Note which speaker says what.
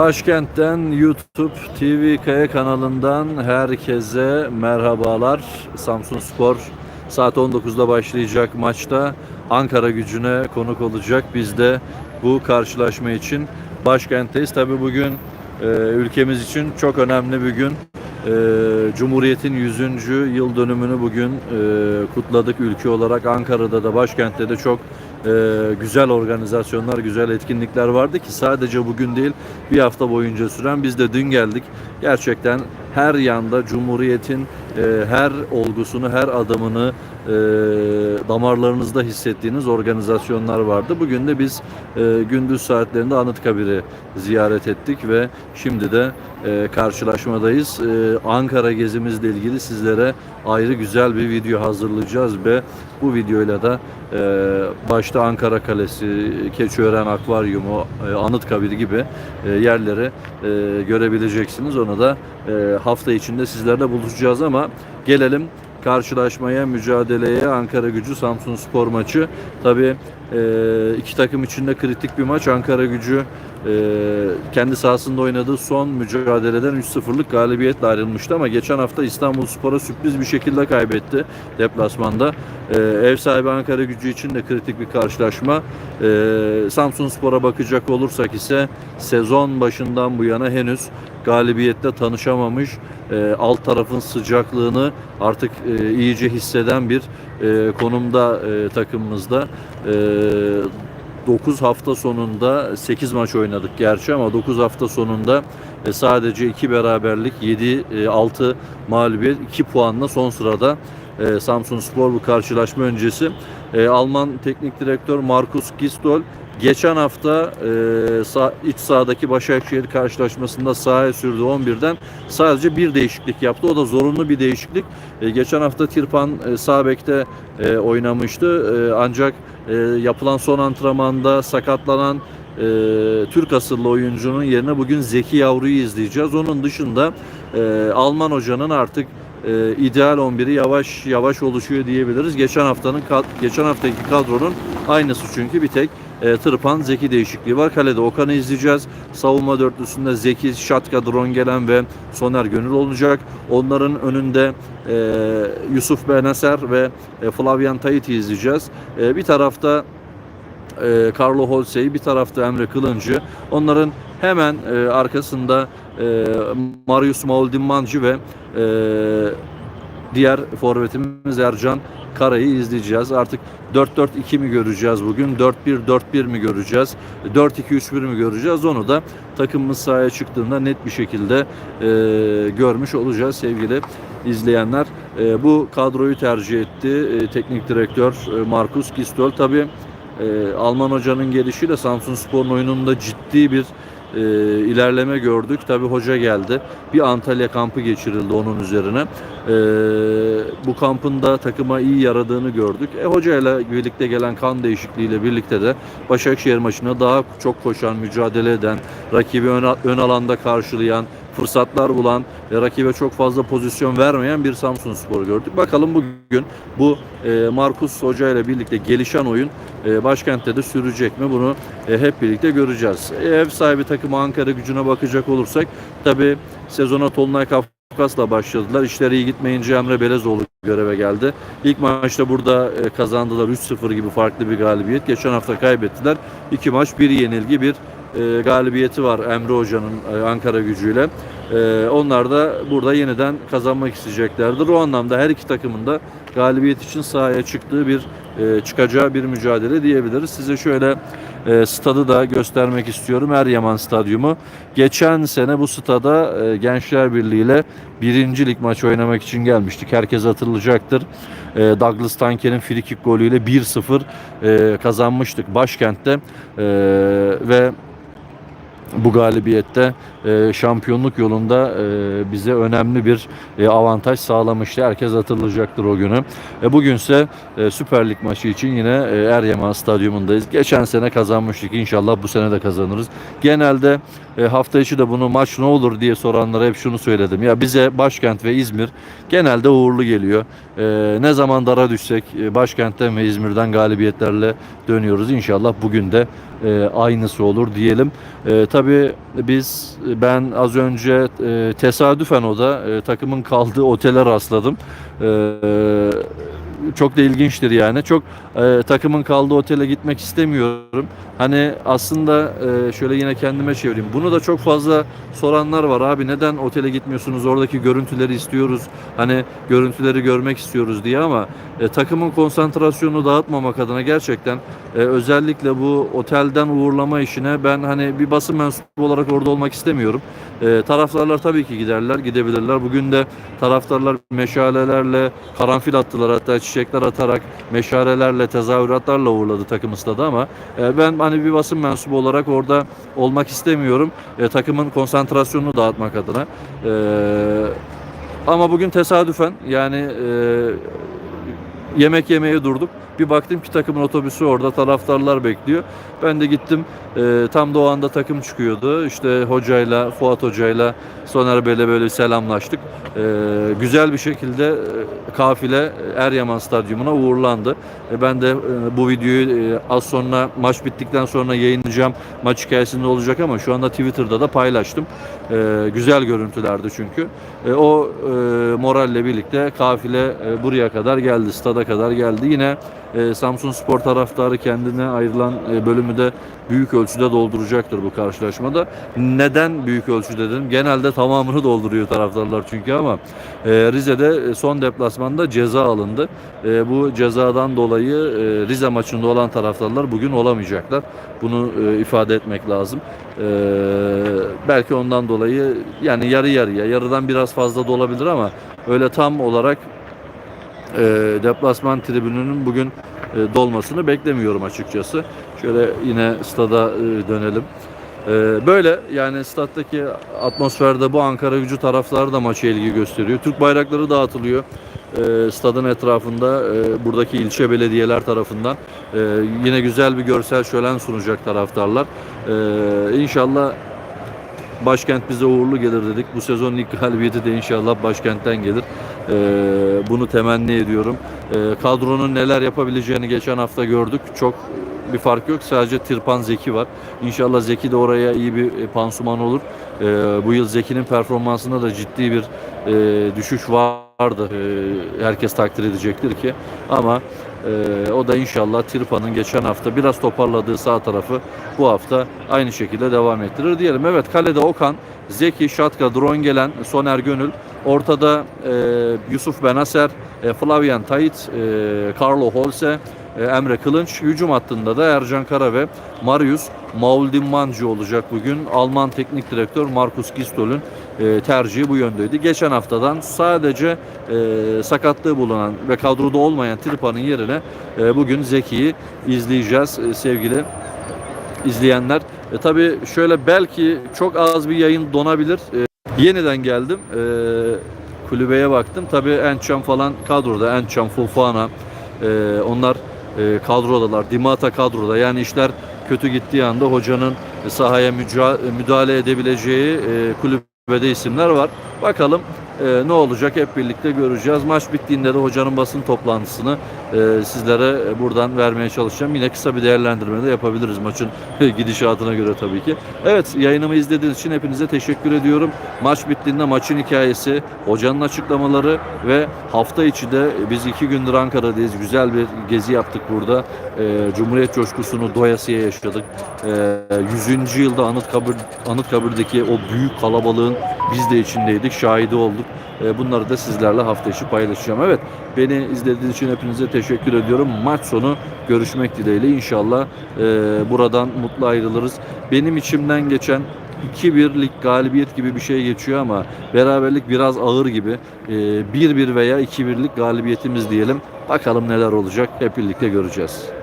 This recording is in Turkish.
Speaker 1: Başkent'ten YouTube TV Kaya kanalından herkese merhabalar. Samsun Spor saat 19'da başlayacak maçta Ankara gücüne konuk olacak. Biz de bu karşılaşma için başkentteyiz. Tabi bugün e, ülkemiz için çok önemli bir gün. E, Cumhuriyet'in 100. yıl dönümünü bugün e, kutladık ülke olarak. Ankara'da da başkentte de çok e, güzel organizasyonlar, güzel etkinlikler vardı ki sadece bugün değil bir hafta boyunca süren biz de dün geldik. Gerçekten her yanda Cumhuriyet'in e, her olgusunu, her adımını e, damarlarınızda hissettiğiniz organizasyonlar vardı. Bugün de biz e, gündüz saatlerinde Anıtkabir'i ziyaret ettik ve şimdi de e, karşılaşmadayız. E, Ankara gezimizle ilgili sizlere ayrı güzel bir video hazırlayacağız ve bu videoyla da e, başta Ankara Kalesi, Keçiören Akvaryumu, e, Anıtkabir gibi e, yerleri e, görebileceksiniz. Onu da e, hafta içinde sizlerle buluşacağız ama gelelim karşılaşmaya, mücadeleye Ankara gücü Samsun Spor maçı. Tabii e, iki takım için de kritik bir maç. Ankara gücü e, kendi sahasında oynadığı son mücadeleden 3-0'lık galibiyetle ayrılmıştı ama geçen hafta İstanbul Spor'a sürpriz bir şekilde kaybetti deplasmanda. E, ev sahibi Ankara gücü için de kritik bir karşılaşma. E, Samsun Spor'a bakacak olursak ise sezon başından bu yana henüz galibiyette tanışamamış. E, alt tarafın sıcaklığını artık e, iyice hisseden bir e, konumda e, takımımızda. E, 9 hafta sonunda 8 maç oynadık gerçi ama 9 hafta sonunda e, sadece 2 beraberlik 7 e, 6 mağlubiyet 2 puanla son sırada e, Samsun Spor bu karşılaşma öncesi e, Alman teknik direktör Markus Gistol geçen hafta e, sağ, iç sahadaki Başakşehir karşılaşmasında sahaya sürdü 11'den sadece bir değişiklik yaptı. O da zorunlu bir değişiklik. E, geçen hafta Tirpan e, sağ e, oynamıştı. E, ancak e, yapılan son antrenmanda sakatlanan e, Türk asıllı oyuncunun yerine bugün Zeki Yavru'yu izleyeceğiz. Onun dışında e, Alman hocanın artık e, ideal 11'i yavaş yavaş oluşuyor diyebiliriz. Geçen haftanın geçen haftaki kadronun aynısı çünkü bir tek e, Tırpan Zeki değişikliği var. Kalede Okan'ı izleyeceğiz. Savunma dörtlüsünde Zeki, Şatka, Drongelen ve Soner Gönül olacak. Onların önünde e, Yusuf Benaser ve e, Flavian Tahiti izleyeceğiz. E, bir tarafta e, Carlo Holsey, bir tarafta Emre Kılıncı. Onların hemen e, arkasında e, Marius Mauldinmanci ve e, diğer forvetimiz Ercan Kara'yı izleyeceğiz. Artık 4-4-2 mi göreceğiz bugün? 4-1-4-1 mi göreceğiz? 4-2-3-1 mi göreceğiz? Onu da takımımız sahaya çıktığında net bir şekilde e, görmüş olacağız sevgili izleyenler. E, bu kadroyu tercih etti e, teknik direktör e, Markus Gistol. Tabii e, Alman hocanın gelişiyle Samsun Spor'un oyununda ciddi bir e, ilerleme gördük. Tabi hoca geldi. Bir Antalya kampı geçirildi onun üzerine. E, bu kampın da takıma iyi yaradığını gördük. E, hocayla birlikte gelen kan değişikliğiyle birlikte de Başakşehir maçına daha çok koşan, mücadele eden, rakibi ön, ön alanda karşılayan, fırsatlar bulan ve rakibe çok fazla pozisyon vermeyen bir Samsun Spor gördük. Bakalım bugün bu e, Markus Hoca ile birlikte gelişen oyun e, başkentte de sürecek mi? Bunu e, hep birlikte göreceğiz. E, ev sahibi takımı Ankara gücüne bakacak olursak tabi sezona Tolunay Kafkas'la başladılar. İşleri iyi gitmeyince Emre Belezoğlu göreve geldi. İlk maçta burada e, kazandılar 3-0 gibi farklı bir galibiyet. Geçen hafta kaybettiler. İki maç bir yenilgi bir e, galibiyeti var Emre Hoca'nın e, Ankara gücüyle. E, onlar da burada yeniden kazanmak isteyeceklerdir. O anlamda her iki takımın da galibiyet için sahaya çıktığı bir e, çıkacağı bir mücadele diyebiliriz. Size şöyle e, stadı da göstermek istiyorum. Eryaman Stadyumu. Geçen sene bu stada e, Gençler Birliği ile birinci lig maçı oynamak için gelmiştik. Herkes hatırlayacaktır. E, Douglas Tanker'in frikik golüyle 1-0 e, kazanmıştık başkentte. E, ve bu galibiyette e, şampiyonluk yolunda e, bize önemli bir e, avantaj sağlamıştı. Herkes hatırlayacaktır o günü. E, bugünse e, Süper Lig maçı için yine e, Eryaman Stadyumundayız. Geçen sene kazanmıştık. İnşallah bu sene de kazanırız. Genelde hafta içi de bunu maç ne olur diye soranlara hep şunu söyledim. Ya bize başkent ve İzmir genelde uğurlu geliyor. Ne zaman dara düşsek başkentten ve İzmir'den galibiyetlerle dönüyoruz. İnşallah bugün de aynısı olur diyelim. E, tabii biz ben az önce e, tesadüfen o da e, takımın kaldığı otele rastladım. E, çok da ilginçtir yani. Çok e, takımın kaldığı otele gitmek istemiyorum. Hani aslında e, şöyle yine kendime çevireyim. Bunu da çok fazla soranlar var abi neden otele gitmiyorsunuz? Oradaki görüntüleri istiyoruz. Hani görüntüleri görmek istiyoruz diye ama e, takımın konsantrasyonunu dağıtmamak adına gerçekten e, özellikle bu otelden uğurlama işine ben hani bir basın mensubu olarak orada olmak istemiyorum. E, taraftarlar tabii ki giderler, gidebilirler. Bugün de taraftarlar meşalelerle karanfil attılar hatta çiçekler atarak meşalelerle, tezahüratlarla uğurladı takım stadı ama e, ben hani bir basın mensubu olarak orada olmak istemiyorum. E, takımın konsantrasyonunu dağıtmak adına. E, ama bugün tesadüfen yani e, yemek yemeye durduk. Bir baktım ki takımın otobüsü orada taraftarlar bekliyor. Ben de gittim. E, tam da o anda takım çıkıyordu. İşte hocayla, Fuat hocayla, Soner Bey'le böyle selamlaştık. E, güzel bir şekilde e, kafile Eryaman Stadyumuna uğurlandı. E, ben de e, bu videoyu e, az sonra maç bittikten sonra yayınlayacağım. Maç hikayesinde olacak ama şu anda Twitter'da da paylaştım. E, güzel görüntülerdi çünkü. E, o e, moralle birlikte kafile e, buraya kadar geldi, stada kadar geldi. Yine e, Samsun Spor taraftarı kendine ayrılan e, bölümü de büyük ölçüde dolduracaktır bu karşılaşmada. Neden büyük ölçüde dedim? Genelde tamamını dolduruyor taraftarlar çünkü ama e, Rize'de son deplasmanda ceza alındı. E, bu cezadan dolayı e, Rize maçında olan taraftarlar bugün olamayacaklar. Bunu e, ifade etmek lazım. E, belki ondan dolayı yani yarı yarıya, yarıdan biraz fazla da olabilir ama öyle tam olarak e, deplasman tribününün bugün e, dolmasını beklemiyorum açıkçası. Şöyle yine stada e, dönelim. E, böyle yani stattaki atmosferde bu Ankara gücü taraftarı da maça ilgi gösteriyor. Türk bayrakları dağıtılıyor. E, stadın etrafında e, buradaki ilçe belediyeler tarafından e, yine güzel bir görsel şölen sunacak taraftarlar. E, inşallah başkent bize uğurlu gelir dedik. Bu sezon ilk galibiyeti de inşallah başkentten gelir. Ee, bunu temenni ediyorum. Ee, kadronun neler yapabileceğini geçen hafta gördük. Çok bir fark yok. Sadece Tirpan Zeki var. İnşallah Zeki de oraya iyi bir e, pansuman olur. Ee, bu yıl Zeki'nin performansında da ciddi bir e, düşüş vardı. Herkes takdir edecektir ki. Ama ee, o da inşallah Tirpa'nın geçen hafta biraz toparladığı sağ tarafı bu hafta aynı şekilde devam ettirir diyelim. Evet kalede Okan, Zeki, Şatka, Drongelen, Soner Gönül. Ortada e, Yusuf Benaser, e, Flavian Tayit, e, Carlo Holse, Emre Kılınç. Hücum hattında da Ercan Kara ve Marius Mauldinmanci olacak bugün. Alman teknik direktör Markus Gistol'ün e, tercihi bu yöndeydi. Geçen haftadan sadece e, sakatlığı bulunan ve kadroda olmayan Tripa'nın yerine e, bugün Zeki'yi izleyeceğiz e, sevgili izleyenler. E, tabii şöyle belki çok az bir yayın donabilir. E, yeniden geldim. E, kulübeye baktım. Tabii Encham falan kadroda. Encham, Fofana e, onlar e, kadrodalar. Dimata kadroda. Yani işler kötü gittiği anda hocanın sahaya müdahale edebileceği e, kulübede isimler var. Bakalım e, ne olacak hep birlikte göreceğiz. Maç bittiğinde de hocanın basın toplantısını e, sizlere buradan vermeye çalışacağım. Yine kısa bir değerlendirme de yapabiliriz maçın gidişatına göre tabii ki. Evet yayınımı izlediğiniz için hepinize teşekkür ediyorum. Maç bittiğinde maçın hikayesi, hocanın açıklamaları ve hafta içi de biz iki gündür Ankara'dayız. Güzel bir gezi yaptık burada. E, Cumhuriyet coşkusunu doyasıya yaşadık. E, 100. yılda Anıtkabir Anıtkabir'deki o büyük kalabalığın biz de içindeydik, şahidi olduk. E, bunları da sizlerle hafta içi paylaşacağım. Evet, beni izlediğiniz için hepinize teşekkür ediyorum. Maç sonu görüşmek dileğiyle inşallah e, buradan mutlu ayrılırız. Benim içimden geçen 2-1'lik galibiyet gibi bir şey geçiyor ama beraberlik biraz ağır gibi. E, 1-1 veya 2-1'lik galibiyetimiz diyelim. Bakalım neler olacak hep birlikte göreceğiz.